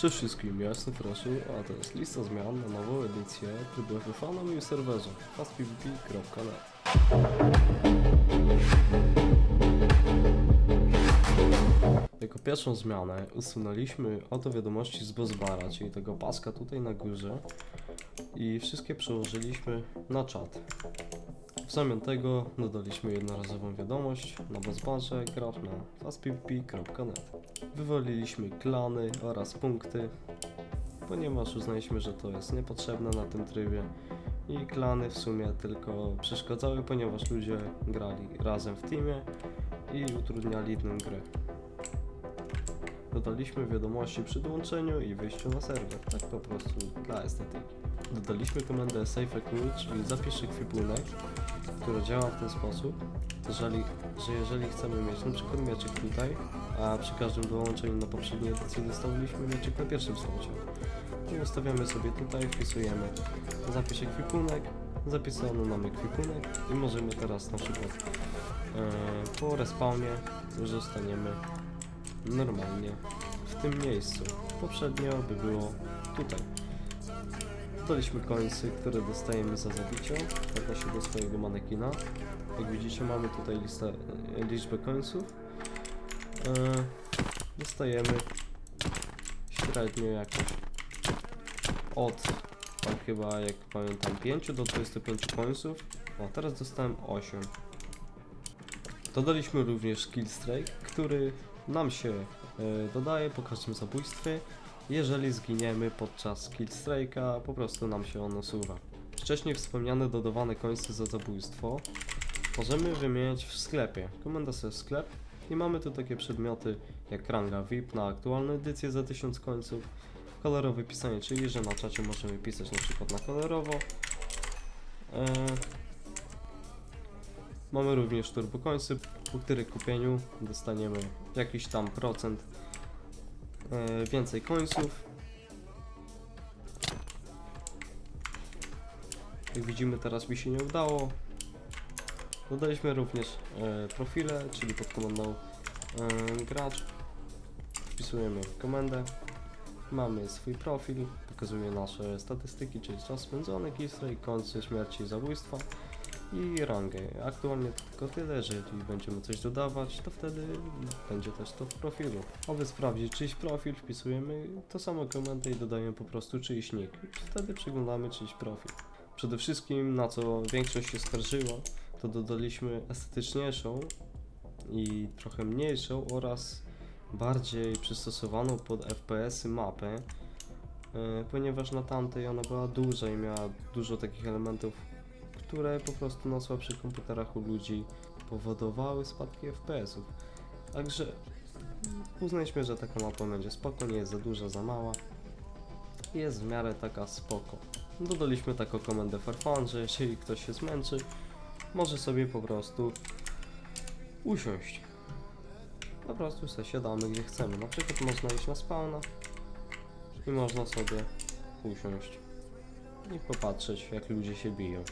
Cześć wszystkim, ja jestem Freshu, a to jest lista zmian na nową edycję trybu FFA na moim serwerze fastpvp.net Jako pierwszą zmianę usunęliśmy oto wiadomości z Bossbara, czyli tego paska tutaj na górze i wszystkie przełożyliśmy na czat. W zamian tego dodaliśmy jednorazową wiadomość na na fastpvp.net. Wywaliliśmy klany oraz punkty, ponieważ uznaliśmy, że to jest niepotrzebne na tym trybie i klany w sumie tylko przeszkadzały, ponieważ ludzie grali razem w teamie i utrudniali tę grę. Dodaliśmy wiadomości przy dołączeniu i wyjściu na serwer, tak po prostu dla estetyki. Dodaliśmy komendę save czyli zapisz ekwipunek, która działa w ten sposób, jeżeli, że jeżeli chcemy mieć na przykład tutaj, a przy każdym dołączeniu na poprzedniej edycji dostawiliśmy mieczyk na pierwszym slocie, to ustawiamy sobie tutaj, wpisujemy. Zapisz ekwipunek, zapisano nam ekwipunek i możemy teraz na przykład e, po respawnie już zostaniemy normalnie w tym miejscu. Poprzednio by było tutaj. Dodaliśmy końcy, które dostajemy za zabicie, odnosi do swojego manekina. Jak widzicie mamy tutaj listę, e, liczbę końców. E, dostajemy średnio jakoś od, tak chyba jak pamiętam, 5 do 25 końców. O, teraz dostałem 8. Dodaliśmy również Kill Strike, który nam się dodaje po każdym zabójstwie. Jeżeli zginiemy podczas Kill Strike'a, po prostu nam się on usuwa. Wcześniej wspomniane dodawane końce za zabójstwo możemy wymieniać w sklepie. Komenda sobie sklep i mamy tu takie przedmioty jak ranga VIP na aktualną edycję za 1000 końców, kolorowe pisanie, czyli że na czacie możemy pisać na przykład na kolorowo. E, Mamy również turbo końcy, po których kupieniu dostaniemy jakiś tam procent e, więcej końców. Jak widzimy teraz mi się nie udało. Dodaliśmy również e, profile, czyli pod komendą e, gracz. Wpisujemy komendę. Mamy swój profil, pokazuje nasze statystyki, czyli czas spędzony, killstreak, końce śmierci i zabójstwa i rangę. Aktualnie tylko tyle, jeżeli będziemy coś dodawać, to wtedy będzie też to w profilu. Aby sprawdzić czyjś profil, wpisujemy to samo komendę i dodajemy po prostu czyjś nick. Wtedy przeglądamy czyjś profil. Przede wszystkim, na co większość się skarżyła, to dodaliśmy estetyczniejszą i trochę mniejszą oraz bardziej przystosowaną pod FPS-y mapę, e, ponieważ na tamtej ona była duża i miała dużo takich elementów które po prostu na słabszych komputerach u ludzi powodowały spadki FPS-ów. Także uznaliśmy, że taka mapa będzie spoko, nie jest za duża, za mała. Jest w miarę taka spoko. Dodaliśmy taką komendę for fun, że jeżeli ktoś się zmęczy, może sobie po prostu usiąść. Po prostu sobie siadamy gdzie chcemy. Na przykład można iść na spawna i można sobie usiąść i popatrzeć jak ludzie się biją.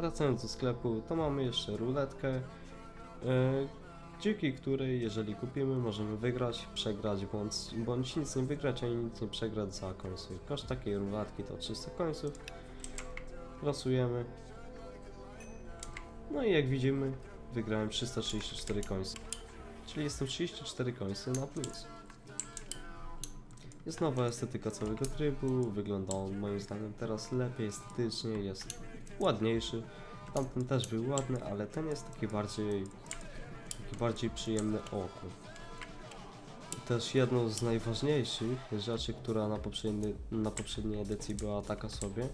Wracając do sklepu, to mamy jeszcze ruletkę, e, dzięki której jeżeli kupimy możemy wygrać, przegrać bądź, bądź nic nie wygrać, ani nic nie przegrać za końce. Koszt takiej ruletki to 300 końców. Losujemy. No i jak widzimy, wygrałem 334 końce. Czyli jestem 34 końce na plus. Jest nowa estetyka całego trybu, wygląda on moim zdaniem teraz lepiej estetycznie, jest ładniejszy. Tamten też był ładny, ale ten jest taki bardziej taki bardziej przyjemny oku. Też jedną z najważniejszych rzeczy, która na poprzedniej, na poprzedniej edycji była taka sobie,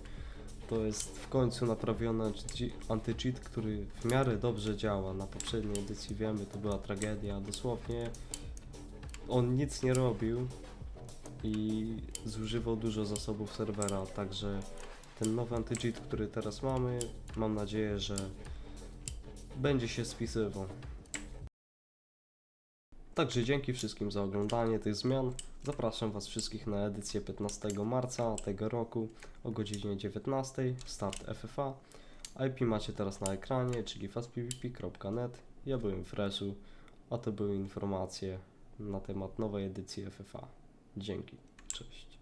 to jest w końcu naprawiony anti- anti-cheat, który w miarę dobrze działa. Na poprzedniej edycji wiemy, to była tragedia, dosłownie on nic nie robił i zużywał dużo zasobów serwera, także ten nowy anti-cheat, który teraz mamy, mam nadzieję, że będzie się spisywał. Także dzięki wszystkim za oglądanie tych zmian. Zapraszam Was wszystkich na edycję 15 marca tego roku o godzinie 19, start FFA. IP macie teraz na ekranie, czyli fastpvp.net. Ja byłem Freshu, a to były informacje na temat nowej edycji FFA. Dzięki, cześć.